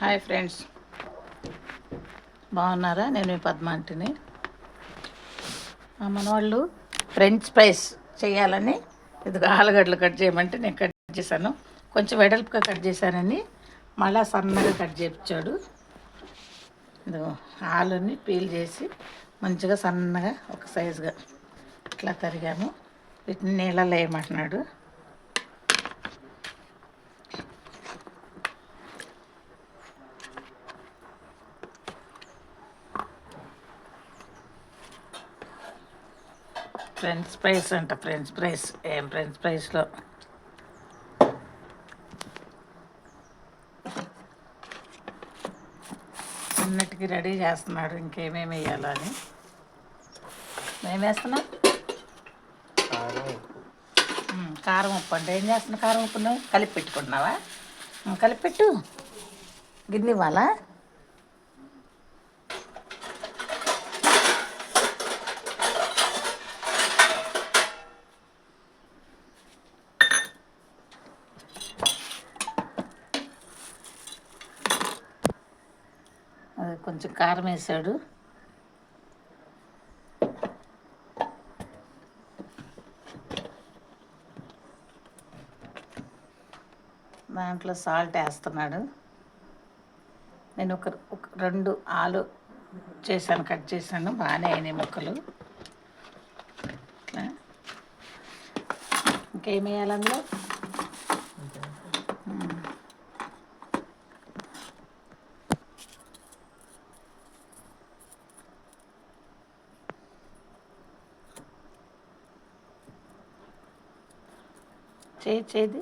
Hi friends. బాగున్నారా? నేను మీ పద్మాంటిని. మనవాళ్ళు ఫ్రెంచ్ ఫ్రైస్ చేయాలని ఇది ఆలుగడ్డలు కట్ చేయమంటే నేను కట్ చేశాను. కొంచెం వెడల్పుగా కట్ చేశానని మళ్ళా సన్నగా కట్ చేయించాడు ఇదిగో ఆలుని పీల్ చేసి మంచిగా సన్నగా ఒక సైజుగా ఇట్లా తరిగాము వీటిని నీళ్ళలో వేయమంటున్నాడు. ఫ్రెంచ్ ఫ్రైస్ అంట ఫ్రెంచ్ ఫ్రైస్ ఏం ఫ్రెంచ్ ఫ్రైస్లో అన్నిటికీ రెడీ చేస్తున్నాడు ఇంకేమేమి వేయాలో అని. మేము వేస్తున్నాం కారం ఉప్పు అంటే ఏం చేస్తున్నావు? కారం ఉప్పు నువ్వు కలిపి పెట్టుకుంటున్నావా? కలిపి పెట్టు. గిన్నె ఇవ్వాలా? కొంచెం కారం వేసాడు. దాంట్లో సాల్ట్ వేస్తున్నాడు. నేను ఒక ఒక రెండు ఆలు చేశాను కట్ చేశాను. బాగానే అయినాయి ముక్కలు. ఇంకేమి ఇంకేం వేయాలి అందులో? చేయి చేది.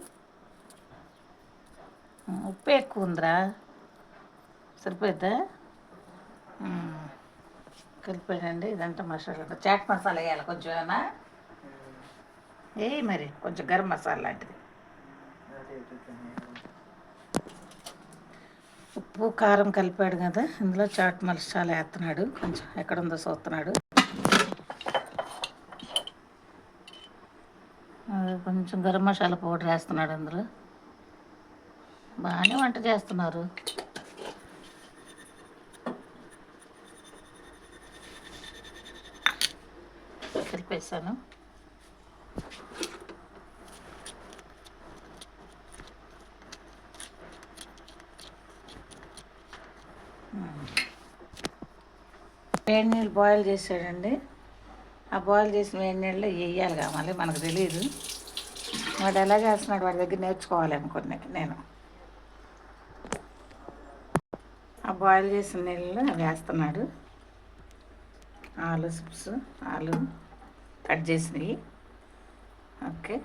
ఉప్పు ఎక్కువ ఉందిరా. సరిపోద్దా మ్మ్. కలిపాడండి ఇదంతా మసాలా. చాట్ మసాలా వేయాలి కొంచెం ఏమన్నా. ఏ మరి కొంచెం గరం మసాలా లాంటిది. ఉప్పు కారం కలిపాడు కదా ఇందులో చాట్ మసాలా వేస్తున్నాడు. కొంచెం ఎక్కడుందో చూస్తున్నాడు అది కొంచెం గరం మసాలా పౌడర్ వేస్తున్నాడు అందులో. బాగానే వంట చేస్తున్నారు. కలిపేసాను. వేడి నీళ్ళు బాయిల్ చేసాడండి. ఆ బాయిల్ చేసిన వేడి నీళ్ళు వేయాలి కావాలి మనకు తెలియదు వాడు ఎలా చేస్తున్నాడు వాడి దగ్గర నేర్చుకోవాలేమో కొన్ని నేను. ఆ బాయిల్ చేసిన నీళ్ళు వేస్తున్నాడు. ఆలు చిప్స్ ఆలు కట్ చేసినవి. ఓకే.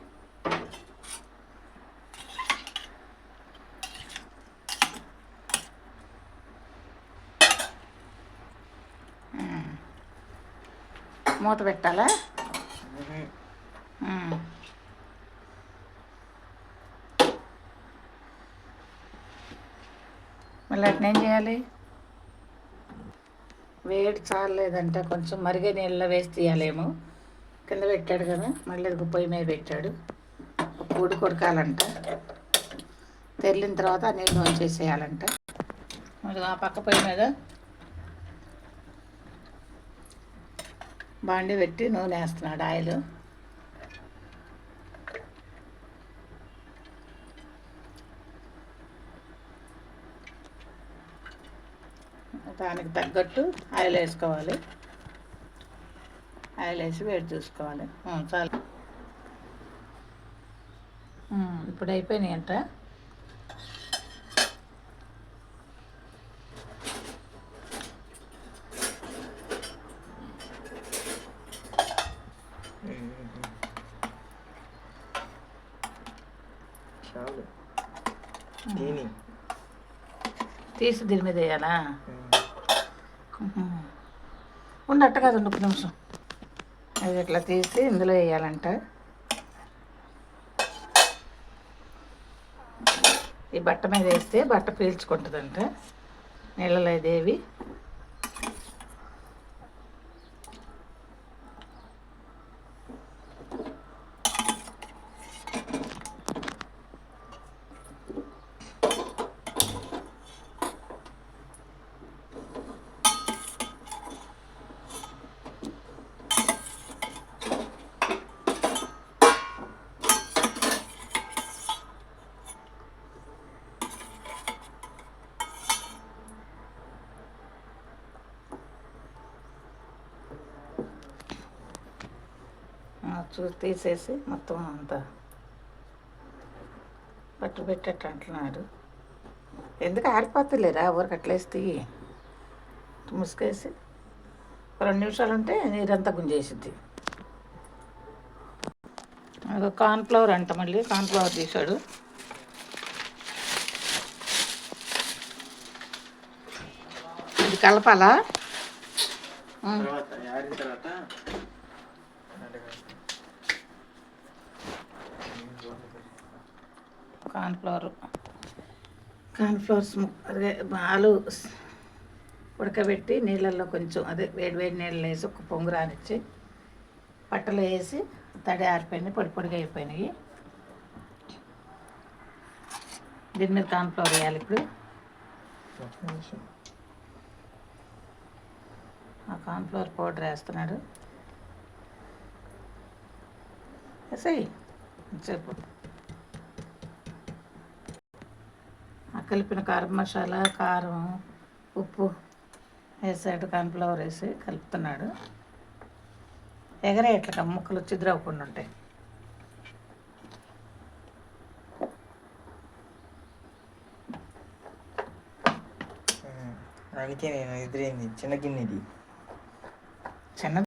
మూత పెట్టాలా? మళ్ళీ అట్నేం ఏం చేయాలి? వేడి చాలేదంట కొంచెం మరిగే నీళ్ళలో వేసి తీయాలేమో. కింద పెట్టాడు కదా మళ్ళీ అది పొయ్యి మీద పెట్టాడు. ఒక పొడి కొడకాలంట. తెరిలిన తర్వాత ఆ నీళ్ళు వంచేసేయాలంట. మళ్ళీ ఆ పక్క పొయ్యి మీద బాండి పెట్టి నూనె వేస్తున్నాడు ఆయిల్. దానికి తగ్గట్టు ఆయిల్ వేసుకోవాలి. ఆయిల్ వేసి వేడి చూసుకోవాలి. చాలు. ఇప్పుడు అయిపోయినాయి అంట. తీసి దీని మీద వేయాలా? ఉండట్టు కాదు ఒక నిమిషం. అది ఇట్లా తీసి ఇందులో వేయాలంట. ఈ బట్ట మీద వేస్తే బట్ట పీల్చుకుంటుందంట. నీళ్ళలో ఇదేవి. చూసి తీసేసి మొత్తం అంతా పట్టు పెట్టట్టు అంటున్నాడు ఎందుకు ఆరిపోతలేరా? ఊరికి అట్లేసి ముసుకేసి రెండు నిమిషాలు ఉంటే నీరంతా గుంజేసిద్ది. కార్న్ఫ్లవర్ అంట మళ్ళీ కార్న్ఫ్లవర్ తీశాడు. ఇది కలపాలా? తర్వాత ఆడిన తర్వాత కార్న్ఫ్లవర్ కార్న్ఫ్లవర్స్ స్- ఉడకబెట్టి నీళ్ళల్లో కొంచెం అదే వేడి వేడి నీళ్ళు వేసి ఒక పొంగు రానిచ్చి పట్టలు వేసి తడి ఆరిపోయినాయి పొడి పొడిగా అయిపోయినాయి. దీని మీద కార్న్ఫ్లవర్ వేయాలి ఇప్పుడు. ఒక్క నిమిషం. ఆ కార్న్ఫ్లవర్ పౌడర్ వేస్తున్నాడు. వేసేయి. చెప్పు కలిపిన కారం మసాలా కారం ఉప్పు వేసాడు కార్న్ఫ్లవర్ వేసి కలుపుతున్నాడు. ఎగరే ఇట్లా ముక్కలు చిద్రవ్వకుండా ఉంటాయి. అందుకే నేను ఎదురైంది? చిన్న గిన్నెది. చిన్న